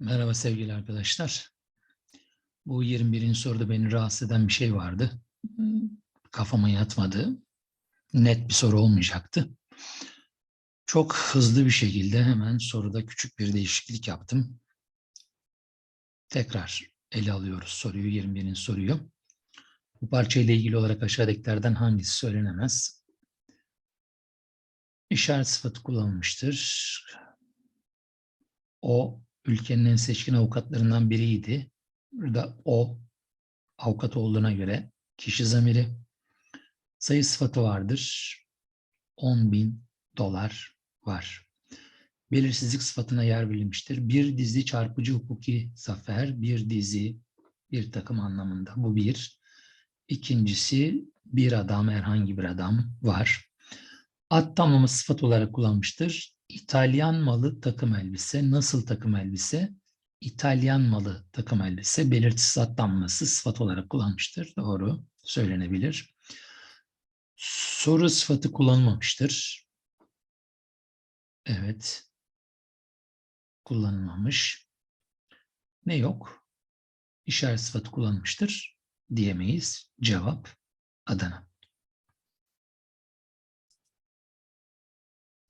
Merhaba sevgili arkadaşlar. Bu 21. soruda beni rahatsız eden bir şey vardı. Kafama yatmadı. Net bir soru olmayacaktı. Çok hızlı bir şekilde hemen soruda küçük bir değişiklik yaptım. Tekrar ele alıyoruz soruyu, 21. soruyu. Bu parçayla ilgili olarak aşağıdakilerden hangisi söylenemez? İşaret sıfatı kullanılmıştır. O ülkenin en seçkin avukatlarından biriydi. Burada o avukat olduğuna göre kişi zamiri sayı sıfatı vardır. 10 bin dolar var. Belirsizlik sıfatına yer verilmiştir. Bir dizi çarpıcı hukuki zafer, bir dizi, bir takım anlamında. Bu bir. İkincisi bir adam, herhangi bir adam var. Ad tamlama sıfat olarak kullanmıştır. İtalyan malı takım elbise. Nasıl takım elbise? İtalyan malı takım elbise. Belirtisiz ad tamlaması sıfat olarak kullanmıştır. Doğru. Söylenebilir. Soru sıfatı kullanılmamıştır. Evet. Kullanılmamış. Ne yok? İşaret sıfatı kullanılmıştır diyemeyiz. Cevap Adana.